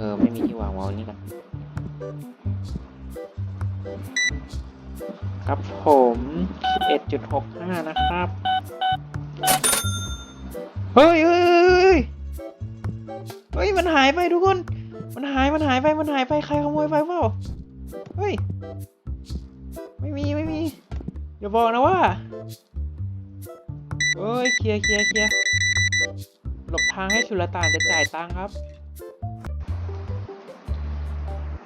ออ ไม่มีที่วางเมาส์นี่กันครับผม 11.65 นะครับ เฮ้ยเฮ้ยเฮ้ย มันหายไปทุกคน มันหาย มันหายไป มันหายไป ใครขโมยไปเปล่า เฮ้ย ไม่มี ไม่มี อย่าบอกนะว่าเฮ้ย เคลียร์เคลียร์เคลียร์หลบทางให้สุลต่านจะจ่ายตังค์ครับ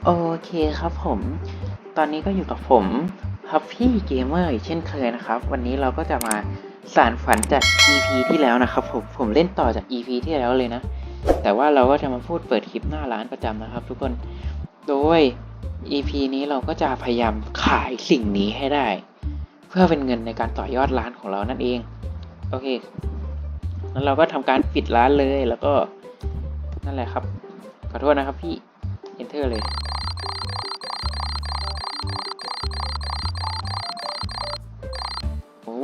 โอเคครับผม ตอนนี้ก็อยู่กับผมฮับพี่เกมเมอร์เช่นเคยนะครับ วันนี้เราก็จะมาสารฝันจาก EP ที่แล้วนะครับผม ผมเล่นต่อจาก EP ที่แล้วเลยนะ แต่ว่าเราก็จะมาพูดเปิดคลิปหน้าร้านประจำนะครับ ทุกคน โดย EP นี้เราก็จะพยายามขายสิ่งนี้ให้ได้ เพื่อเป็นเงินในการต่อยอดร้านของเรานั่นเอง โอเค แล้วเราก็ทำการปิดร้านเลย แล้วก็นั่นแหละครับ ขอโทษนะครับพี่ enter เลย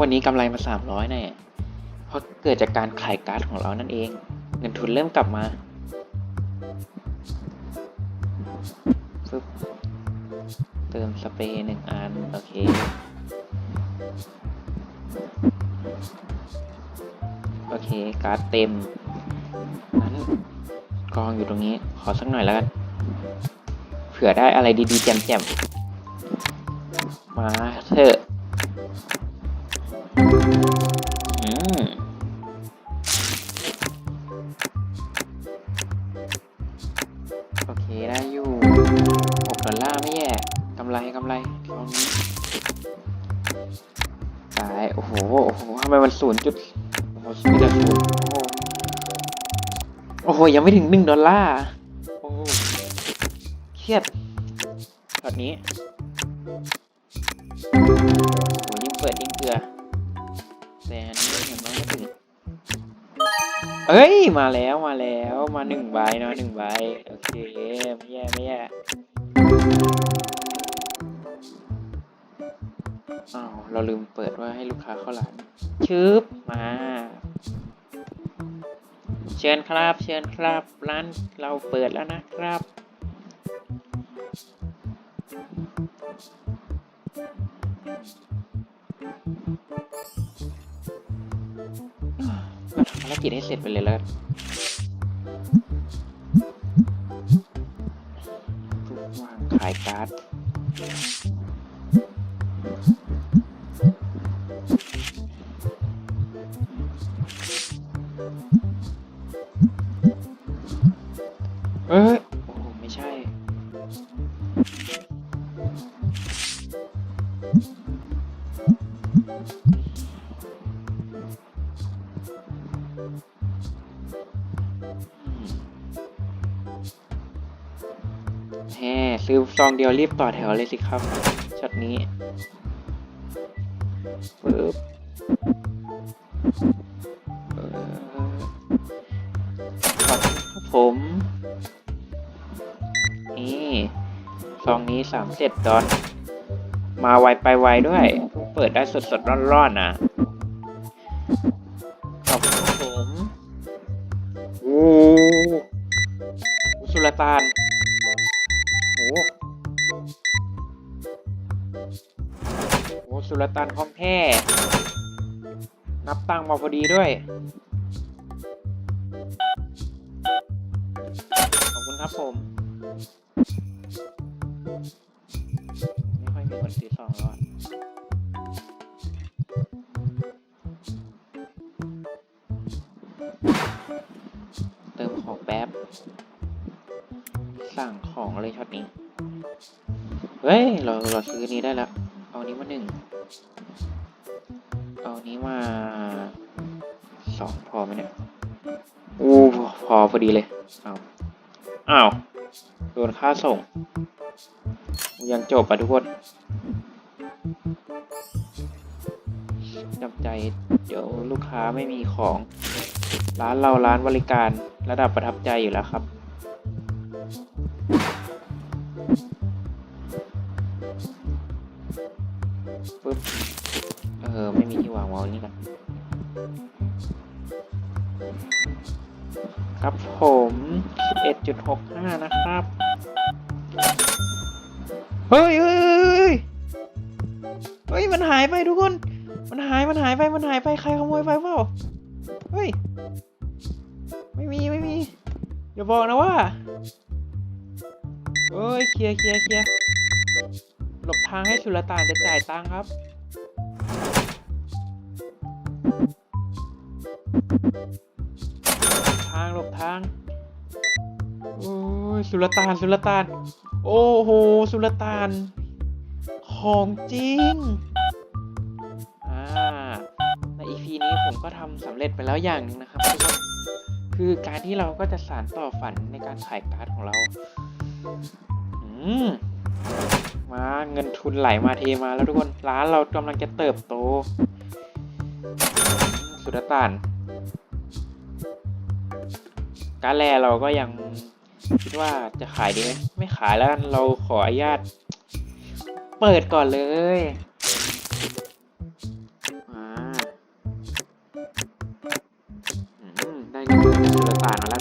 วันนี้กำไรมา 300แน่เพราะเกิดจากการขายการ์ดของเรานั่นเอง เงินทุนเริ่มกลับมาฟึบเติมสเปรย์หนึ่งอัน โอเค โอเค การ์ดเต็มนั้นกองอยู่ตรงนี้ ขอสักหน่อยแล้วกัน เผื่อได้อะไรดีๆ แจ่มๆ มาเถอะ นศูนย์จุดมีแต่ศูนย์โอ้โหโอ้โห ยังไม่ถึงหนึ่งดอลลาร์โอ้เครียดตอนนี้โอ้โหยิ่งเปิดยิ่งเกลือแต่อันนี้เห็นไหมไม่ถึงเอ้ย มาแล้วมาแล้วมาหนึ่งใบเนาะหนึ่งใบโอเคไม่แย่ไม่แย่ อ้าวเราลืมเปิดว่าให้ลูกค้าเข้าร้านชึบมา เชิญครับ เชิญครับ ร้านเราเปิดแล้วนะครับเราทำภารกิจให้เสร็จไปเลยแล้วกันวางขายการ์ด ซื้อซองเดียวรีบต่อแถวเลยสิครับช็อตนี้ปึ๊บเอ่อขอบคุณครับผมนี่ซองนี้สามเจ็ดดอนมาไวไปไวด้วย เปิดได้สดสดๆร้อนๆนะ โอ้สุลต่านของแท้นับตังมาพอดีด้วย ขอบคุณครับผม ไม่ค่อยมีคนซื้อซองแล้วอะเติมของแป๊บ สั่งของเลยช็อตนี้ เฮ้ย เราเราซื้อนี้ได้แล้ว เอานี้มาหนึ่ง เอานี้มาสองพอไหมเนี่ยอู้พอพอดีเลย เอาอ้าว โดนค่าส่ง ยังจบอะทุกคนจำใจ เดี๋ยวลูกค้าไม่มีของ ร้านเราร้านบริการระดับประทับใจอยู่แล้วครับ ปึ๊บเออ ไม่มีที่วางเมาส์นี่กันครับผม 11.65 นะครับเฮ้ยเฮ้ยเฮ้ยเฮ้ยเฮ้ย มันหายไปทุกคน มันหาย มันหายไป มันหายไป ใครขโมยไปเปล่า เฮ้ย ไม่มี ไม่มี อย่าบอกนะว่า เฮ้ย เคลียร์เคลียร์เคลียร์ ลบทางให้สุลต่านจะจ่ายตังค์ครับ ทางหลบทาง โอ้ยสุลต่านสุลต่าน โอ้โห สุลต่าน ของจริง อ่า ใน EP นี้ผมก็ทำสำเร็จไปแล้วอย่างหนึ่งนะครับทุกคนคือการที่เราก็จะสานต่อฝันในการขายการ์ดของเรา อืม มาเงินทุนไหลมาเทมาแล้วทุกคนร้านเรากำลังจะเติบโต สุดตานการแลเราก็ยังคิดว่าจะขายดีไหมไม่ขายแล้วกันเราขออนุญาต เปิดก่อนเลยได้เงินสุดต่านมาแล้ว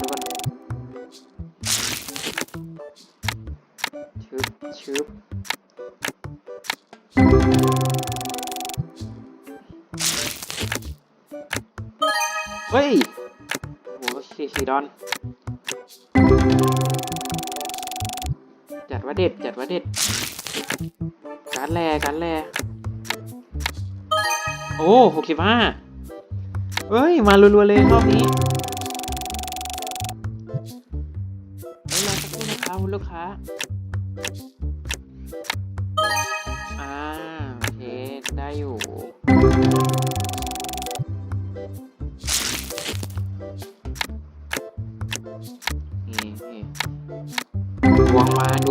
เฮ้ย โอ้สี่สี่ดอน จัดว่าเด็ด จัดว่าเด็ด การแลการแลโอ้หกสิบห้าเฮ้ย มารัวๆเลยรอบนี้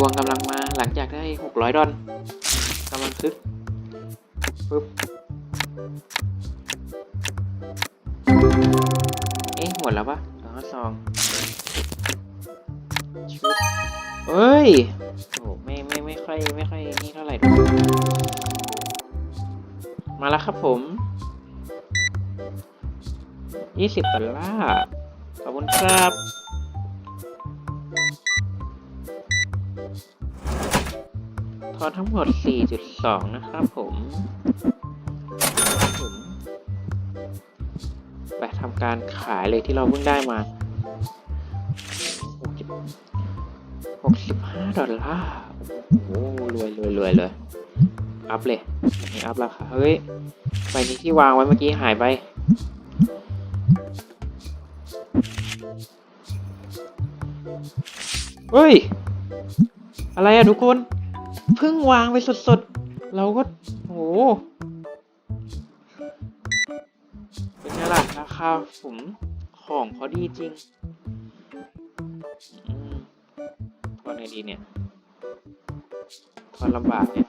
วงมาดวงกำลังมาหลังจากได้หกร้อยดอลกำลังคึกปึ๊บเอ๊ะหมดแล้วปะสองสองชึบเอ้ยโอ้ไม่ไม่ไม่ค่อยไม่ค่อยนี่เท่าไหร่มาแล้วครับผมยี่สิบดอลลาร์ขอบคุณครับ อทั้งหมด 4.2 นะครับผมผม ไปทำการขายเลยที่เราเพิ่งได้มา 65 ดอลลาร์ โอ้โหรวยรวยรวยเลย อัพเลยอันนี่อัพราคาเฮ้ยใบนี้ที่วางไว้เมื่อกี้หายไปเฮ้ย อะไรอะทุกคน เพิ่งวางไปสดๆ เราก็โหเป็นไงล่ะราคาผมของเขาดีจริงอืมทอนไงดีเนี่ยทอนลำบากเนี่ย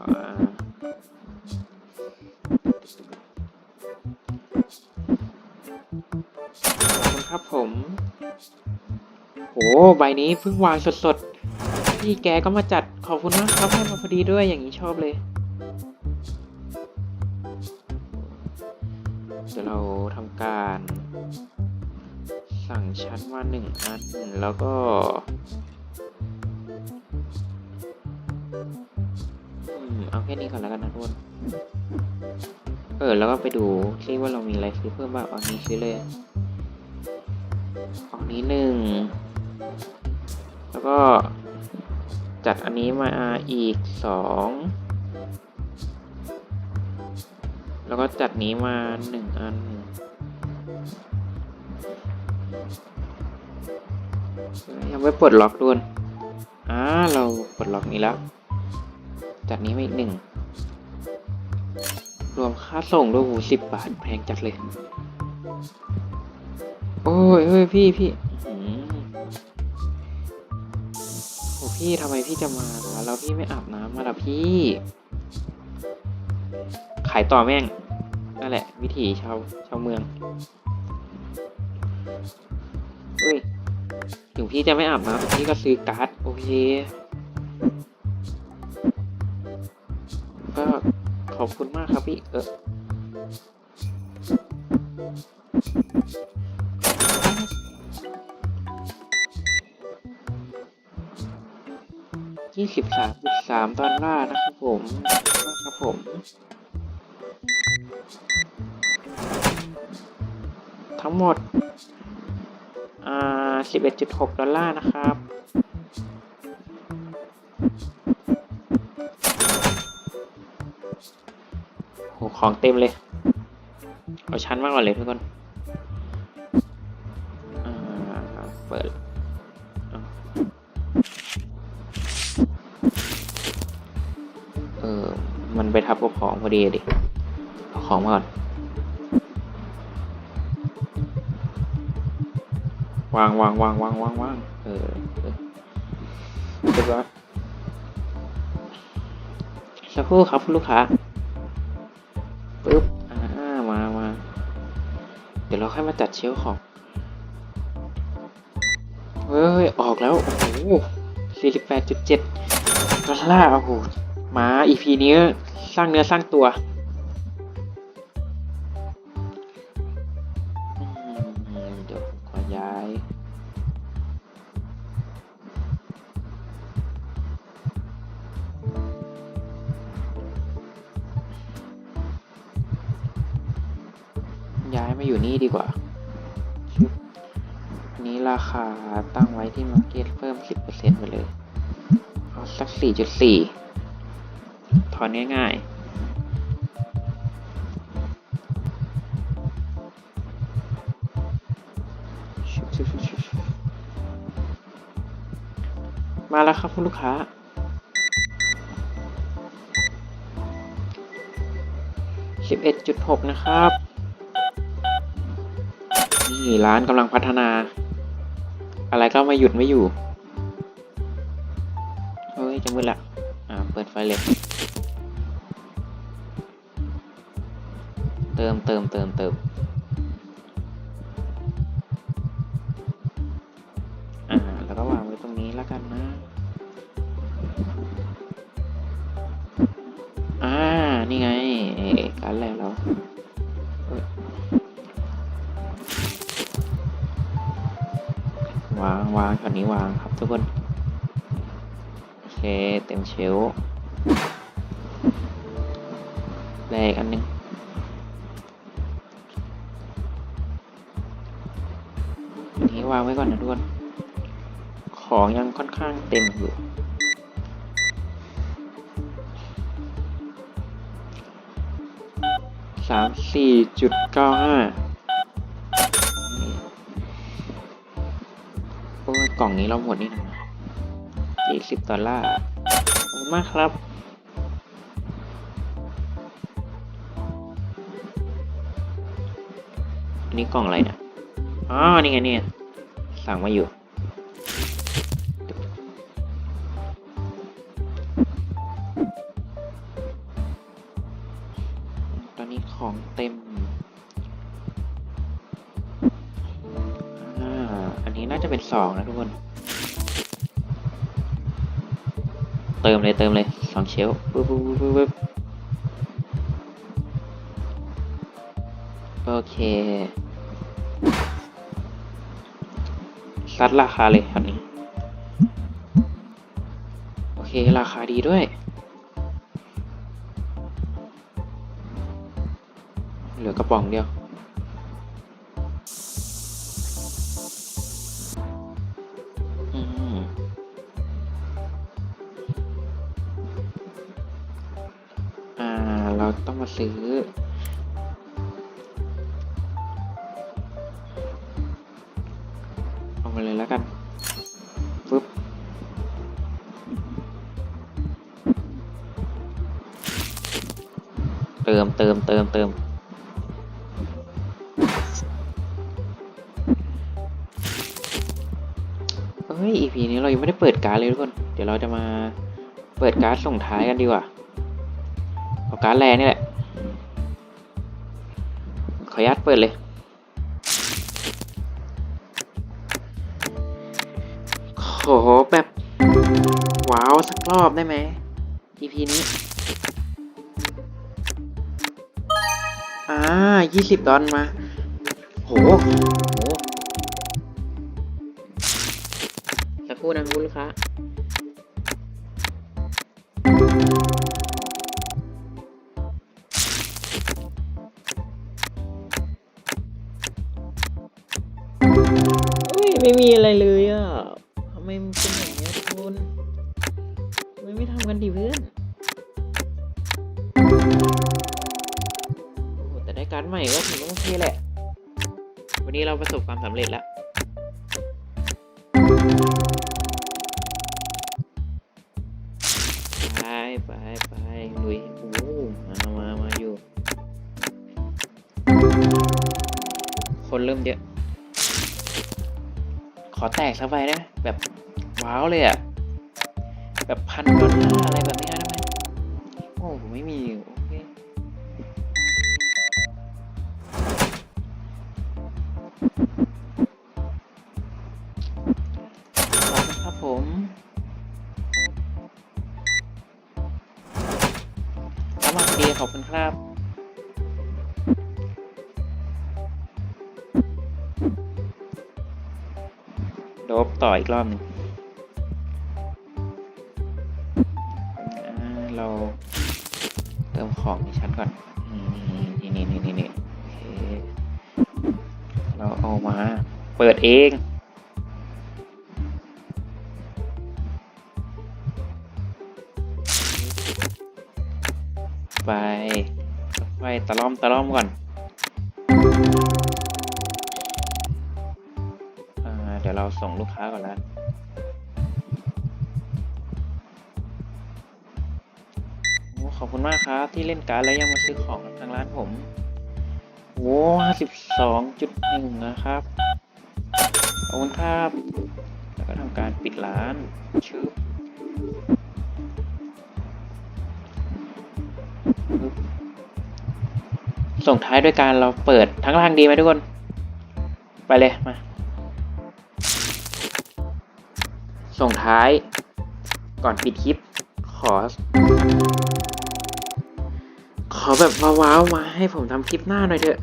อ่าขอบคุณครับผม โหใบนี้เพิ่งวางสดๆพี่แกก็มาจัดขอบคุณมากครับให้มาพอดีด้วยอย่างนี้ชอบเลยเดี๋ยวเราทำการสั่งชั้นมาหนึ่งอันแล้วก็ เอาแค่นี้ก่อนแล้วกันนะทุกคนเออ แล้วก็ไปดูซิว่าเรามีอะไรซื้อเพิ่มบ้างเอานี้ซื้อเลยเอานี้หนึ่ง ก็จัดอันนี้มาอีกสองแล้วก็จัดนี้มาหนึ่งอัน ยังไม่ปลดล็อกด้วยอ่าเราปลดล็อกนี้แล้ว จัดนี้มาอีกหนึ่ง รวมค่าส่งด้วยหูสิบบาทแพงจัดเลย โอ้ยเฮ้ยพี่พี่ พี่ทำไมพี่จะมาแล้วพี่ไม่อาบน้ำมาล่ะพี่ ขายต่อแม่ง นั่นแหละ วิถีชาวชาวเมืองเฮ้ยถึงพี่จะไม่อาบน้ำพี่ก็ซื้อการ์ด โอเค ก็ขอบคุณมากครับพี่ เออ ยี่สิบสามจุดสามดอลลาร์นะครับผมนะครับผมทั้งหมด อ่าสิบเอ็ดจุดหกดอลลาร์นะครับ โห ของเต็มเลย เอาชั้นมากกว่าเลยทุกคนอ่าเปิด ไปทับกับของพอดีดิเอาของมาก่อน วางวางวางวางวางวางเออเออเรียบร้อยสักครู่ครับคุณลูกค้าปึ๊บอ่ามามาเดี๋ยวเราค่อยมาจัดเชลของ เฮ้ย ออกแล้ว โอ้โหสี่สิบแปดจุดเจ็ดดอลลาร์โอ้โหมาอีพีนี้ สร้างเนื้อสร้างตัว เดี๋ยวขอย้ายย้ายมาอยู่นี่ดีกว่าอันนี้ราคาตั้งไว้ที่มาร์เก็ตเพิ่ม 10%ไปเลยเอาสัก 4.4 ถอนง่ายๆมาแล้วครับคุณลูกค้า 11.6 นะครับ นี่ร้านกำลังพัฒนา อะไรก็มาหยุดไม่อยู่ เฮ้ย จะมืดละ อ่า เปิดไฟเลย เติมเติมเติมเติมอ่าแล้วก็วางไว้ตรงนี้แล้วกันนะ อ่า นี่ไงเอ๊ะการแรกแล้วเอ้ยวางวางช็อตนี้วางครับทุกคน โอเค เต็มเชล ของยังค่อนข้างเต็มอยู่ สามสี่จุดเก้าห้าโอ้กล่องนี้เราหมดนี่นะยี่สิบดอลลาร์ ขอบคุณมากครับอันนี้กล่องอะไรเนี่ย อ๋อ นี่ไงนี่ สั่งมาอยู่ เต็มอ่าอันนี้น่าจะเป็นสองนะทุกคน เติมเลยเติมเลยสองเชลฟ์ปึ๊บปึ๊บปึ๊บปึ๊บโอเคซัดราคาเลยครับนี้ โอเค ราคาดีด้วย ลือกระป๋องเดียวอืมอ่า เราต้องมาซื้อ เอามาเลยแล้วกันปึ๊บเติมเติมเติมเติม ไม่ได้เปิดการ์ดเลยทุกคน เดี๋ยวเราจะมาเปิดการ์ดส่งท้ายกันดีกว่า เอาการ์ดแรนี่แหละ ขออนุญาตเปิดเลย ขอแบบ ว้าวสักรอบได้ไหม EP นี้ อ่า 20 ดอลมา โห คู่นะคุณลูกค้าอุ้ยไม่มีอะไรเลยอะทำไมมันเป็นอย่างนี้ยทุกคนทำไมไม่ทำกันดิเพื่อนโอ้โหแต่ได้การ์ดใหม่ก็ถือว่าโอเคแหละ วันนี้เราประสบความสำเร็จแล้ว คนเริ่มเยอะ ขอแตกสักใบได้ไหมแบบว้าวเลยอะแบบพันดอลลาร์อะไรแบบนี้ได้ไหมโอ้ผมไม่มีโอเคขอบคุณครับผมสมัครดีขอบคุณครับ ต่ออีกรอบหนึ่งเราเติมของในชั้นก่อน นี่นี่นี่นี่นี่เคเราเอามา เปิดเองไปไปตะล่อมตะล่อมก่อน ดี๋ยวเราส่งลูกค้าก่อนแล้วโอ้ขอบคุณมากครับ ที่เล่นการ์ดแล้วยังมาซื้อของทางร้านผมโอ้ห้าสิบสองจุดหนึ่งนะครับ ขอบคุณครับ แล้วก็ทำการปิดร้านชื่อปึ๊บส่งท้ายด้วยการเราเปิดทั้งทางดีไหมทุกคน ไปเลย มา ส่งท้ายก่อนปิดคลิป ขอ ขอแบบว้าวๆมาให้ผมทำคลิปหน้าหน่อยเถอะ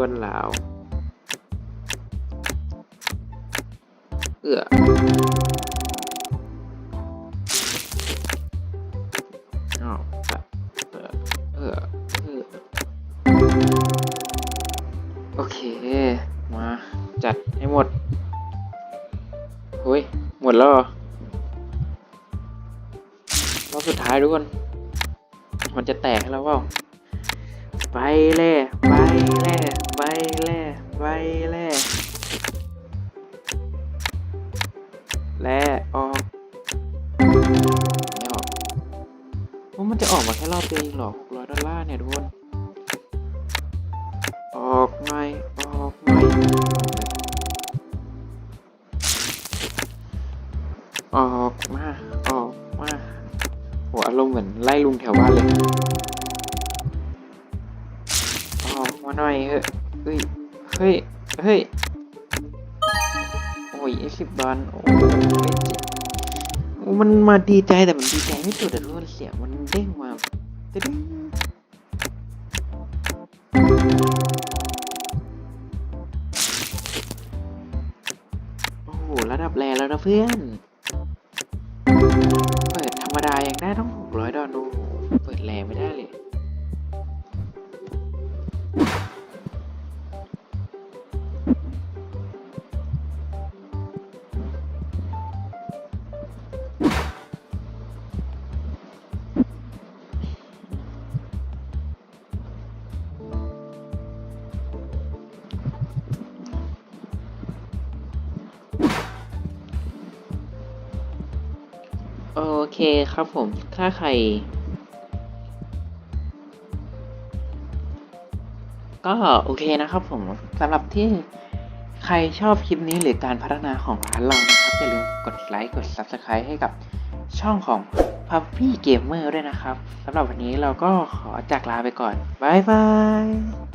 วนราวเอื้ออ้าวเออเออเอโอเค มา จัดให้หมดเฮ้ยหมดแล้วรอบสุดท้ายทุกคน มันจะแตกแล้วเปล่า ไปเล่ไปเล่ ไปแล่ไปแล่แล่ออกไม่ออกว่ามันจะออกมาแค่รอบเดียวเองหรอ600ดอลลาร์เนี่ยทุกคน เฮ้ย เฮ้ย โอ้ยสิบบอลโอ้ยมันมาดีใจแต่มันดีใจไม่สุดแต่รู้เสียงมันเด้งมาตึ๊ดโอ้โหระดับแรแล้วนะเพื่อน เคครับผม ถ้าใคร ก็โอเคนะครับผมสำหรับที่ใครชอบคลิปนี้หรือการพัฒนาของร้านเรานะครับ อย่าลืมกดไลค์กด Subscribe ให้กับช่องของ Puppy Gamer ด้วยนะครับสำหรับวันนี้เราก็ขอจากลาไปก่อน บ๊ายบาย